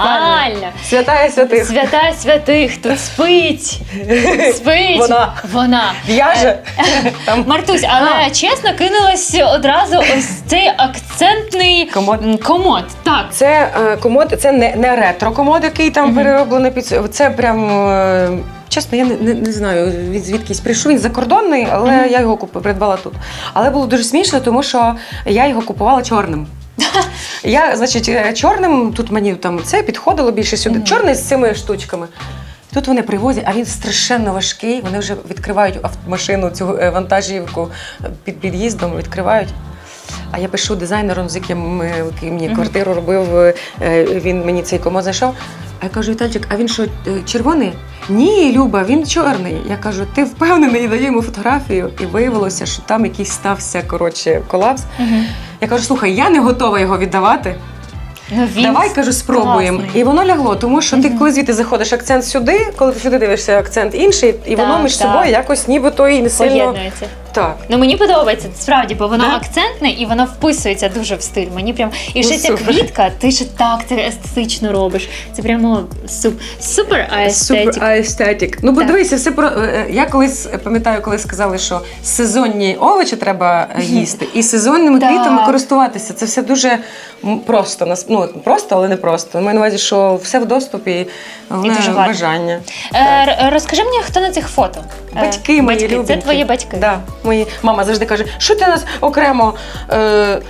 Спальня. Святая святих. Свята святих тут спить. Спить. Вона. Вона. В'яже. Там Мартусь, але чесно кинулась одразу ось цей акцентний Комод. м, комод. Так. Це е, комод, це не, не ретро-комод, який там перероблений під це- це прям. е, Чесно, я не, не, не знаю він звідкись прийшов. Він закордонний, але я його куп- придбала тут. Але було дуже смішно, тому що я його купувала чорним. Я, значить, е, чорним тут мені там це підходило більше сюди. Чорний з цими штучками. Тут вони привозять, а він страшенно важкий. Вони вже відкривають ав- машину, цю е, вантажівку е, під під'їздом, відкривають. А я пишу дизайнером, з яким, ми- який мені квартиру робив, е, він мені цей комод знайшов. А я кажу, Вітальчик, а він що, е, червоний? Ні, Люба, він чорний. Я кажу, ти впевнений, і даю йому фотографію. І виявилося, що там якийсь стався коротше, колапс. Я кажу, слухай, я не готова його віддавати. Він Давай кажу, спробуємо. класний. І воно лягло, тому що ти коли звідти заходиш акцент сюди, коли ти сюди дивишся акцент інший, і воно Так, між так. собою якось нібито і не сильно. поєднується. Так. Ну мені подобається справді, бо воно Да? акцентне і воно вписується дуже в стиль. Мені прям і ще Ну, ця супер. квітка, ти ще так це естетично робиш. Це прямо суп, супер аестетик. Супер аестетик. Ну, бо Так. дивися, все про е, я колись пам'ятаю, коли сказали, що сезонні овочі треба е, їсти, і сезонними Так. квітами користуватися. Це все дуже м, просто. нас- Ну, просто, але не просто. Маю на увазі, що все в доступі, головне дуже бажання. Е, р- розкажи мені, хто на цих фото? Е, Батьки мої батьки. Це любенькі. твої батьки. Да, мої мама завжди каже, що ти нас окремо е, е,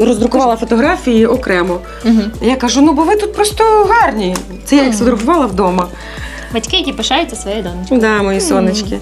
роздрукувала фотографії окремо. Мгм. Я кажу, ну бо ви тут просто гарні. Це я їх сфотографувала вдома. Батьки, які пишаються своєю донечкою. Да, мої сонечки.